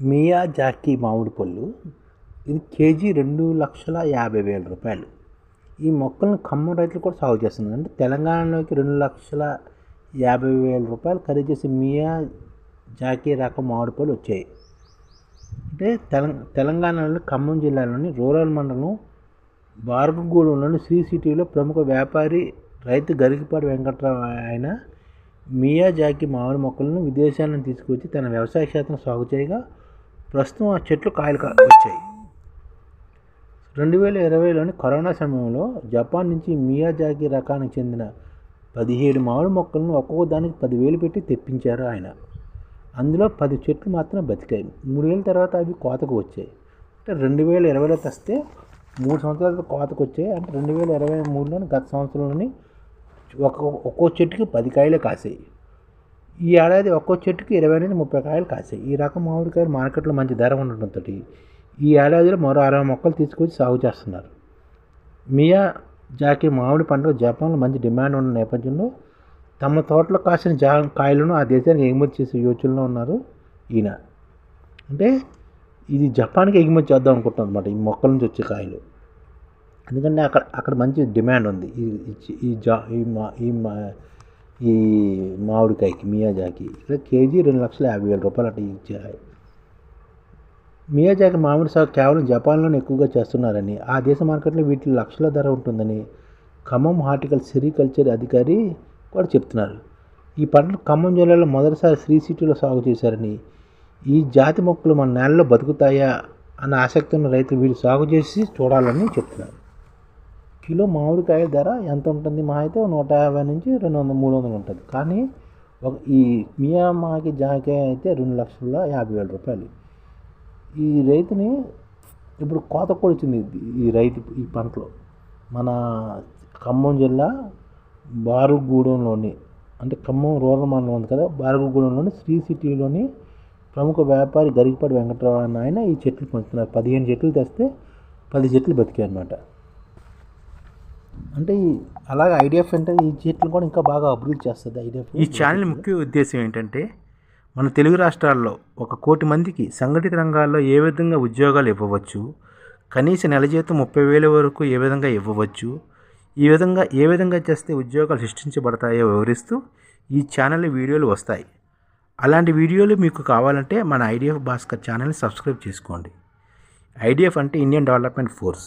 మియా Jackie మామిడి పళ్ళు. ఇది కేజీ రెండు లక్షల యాభై వేల రూపాయలు. ఈ మొక్కలను ఖమ్మం రైతులు కూడా సాగు చేస్తున్నారు. అంటే తెలంగాణలోకి రెండు లక్షల యాభై వేల రూపాయలు ఖరీదు చేసి మియా జాకీ రకం మామిడి పళ్ళు వచ్చాయి. అంటే తెలం తెలంగాణలోని ఖమ్మం జిల్లాలోని రూరల్ మండలం బార్గగూడెంలోని శ్రీ సిటీలో ప్రముఖ వ్యాపారి రైతు గరికిపాటి వెంకట్రావు ఆయన మియాజాకి మామిడి మొక్కలను విదేశాలను తీసుకొచ్చి తన వ్యవసాయ క్షేత్రం సాగు చేయగా ప్రస్తుతం ఆ చెట్లు కాయలు వచ్చాయి. రెండు వేల ఇరవైలోని కరోనా సమయంలో జపాన్ నుంచి మియాజాకి రకానికి చెందిన పదిహేడు మామిడి మొక్కలను ఒక్కొక్క దానికి పదివేలు పెట్టి తెప్పించారు ఆయన. అందులో పది చెట్లు మాత్రం బతికాయి. మూడేళ్ళ తర్వాత అవి కోతకు వచ్చాయి. అంటే రెండు వేల ఇరవైలో తెస్తే మూడు సంవత్సరాల కోతకు వచ్చాయి. అంటే రెండు వేల ఇరవై మూడులోని గత సంవత్సరంలోని ఒక ఒక్కో చెట్టుకి పది కాయలే కాసాయి. ఈ ఏడాది ఒక్కో చెట్టుకి ఇరవై నుంచి ముప్పై కాయలు కాసాయి. ఈ రకం మామిడికాయలు మార్కెట్లో మంచి ధర ఉండటంతో ఈ ఏడాదిలో మరో అరవై మొక్కలు తీసుకొచ్చి సాగు చేస్తున్నారు. మియా జాకి మామిడి పంటకు జపాన్లో మంచి డిమాండ్ ఉన్న నేపథ్యంలో తమ తోటలో కాసిన జా కాయలను ఆ దేశానికి ఎగుమతి చేసే యోచనలో ఉన్నారు ఈయన. అంటే ఇది జపాన్కి ఎగుమతి చేద్దాం అనుకుంటున్నాం అనమాట ఈ మొక్కల నుంచి వచ్చే కాయలు. ఎందుకంటే అక్కడ అక్కడ మంచి డిమాండ్ ఉంది. ఈ ఈ- ఈ జా ఈ మా ఈ మా ఈ మామిడికాయకి మియాజాకి ఇక్కడ కేజీ రెండు లక్షల యాభై వేల రూపాయలు అట్లా ఇచ్చాయి మియాజాకి మామిడి సాగు కేవలం జపాన్లోనే ఎక్కువగా చేస్తున్నారని ఆ దేశ మార్కెట్లో వీటి లక్షల ధర ఉంటుందని ఖమ్మం హార్టికల్ సెరికల్చర్ అధికారి కూడా చెప్తున్నారు. ఈ పంటలు ఖమ్మం జిల్లాలో మొదటిసారి శ్రీ సిటీలో సాగు చేశారని ఈ జాతి మొక్కలు మన నేలలో బతుకుతాయా అన్న ఆసక్తి ఉన్న రైతులు వీటి సాగు చేసి చూడాలని చెప్తున్నారు. కిలో మామిడికాయ ధర ఎంత ఉంటుంది? మా అయితే నూట యాభై నుంచి రెండు వందల మూడు వందలు ఉంటుంది. కానీ ఒక ఈ మియామాకి జాకాయ అయితే రెండు లక్షల యాభై వేల రూపాయలు. ఈ రైతుని ఇప్పుడు కోత కూడా వచ్చింది ఈ రైతు ఈ పంటలో. మన ఖమ్మం జిల్లా బారుగూడెంలోని అంటే ఖమ్మం రూరల్ మండలం ఉంది కదా బారుగూడెంలోని శ్రీ సిటీలోని ప్రముఖ వ్యాపారి గరికపాటి వెంకటరావు అన్న ఆయన ఈ చెట్లు పంచుతున్నారు పదిహేను చెట్లు తెస్తే పది చెట్లు బతికాయి అన్నమాట అంటే అలాగే ఐడిఎఫ్ అంటే ఈ చెట్లు కూడా ఇంకా బాగా అభివృద్ధి చేస్తుంది ఐడిఎఫ్. ఈ ఛానల్ ముఖ్య ఉద్దేశం ఏంటంటే మన తెలుగు రాష్ట్రాల్లో ఒక కోటి మందికి సంఘటిత రంగాల్లో ఏ విధంగా ఉద్యోగాలు ఇవ్వవచ్చు కనీస నెల జీతం ముప్పై వేల వరకు ఏ విధంగా ఇవ్వవచ్చు ఈ విధంగా ఏ విధంగా చేస్తే ఉద్యోగాలు సృష్టించబడతాయో వివరిస్తూ ఈ ఛానల్ వీడియోలు వస్తాయి. అలాంటి వీడియోలు మీకు కావాలంటే మన ఐడిఎఫ్ భాస్కర్ ఛానల్ని సబ్స్క్రైబ్ చేసుకోండి. ఐడిఎఫ్ అంటే ఇండియన్ డెవలప్మెంట్ ఫోర్స్.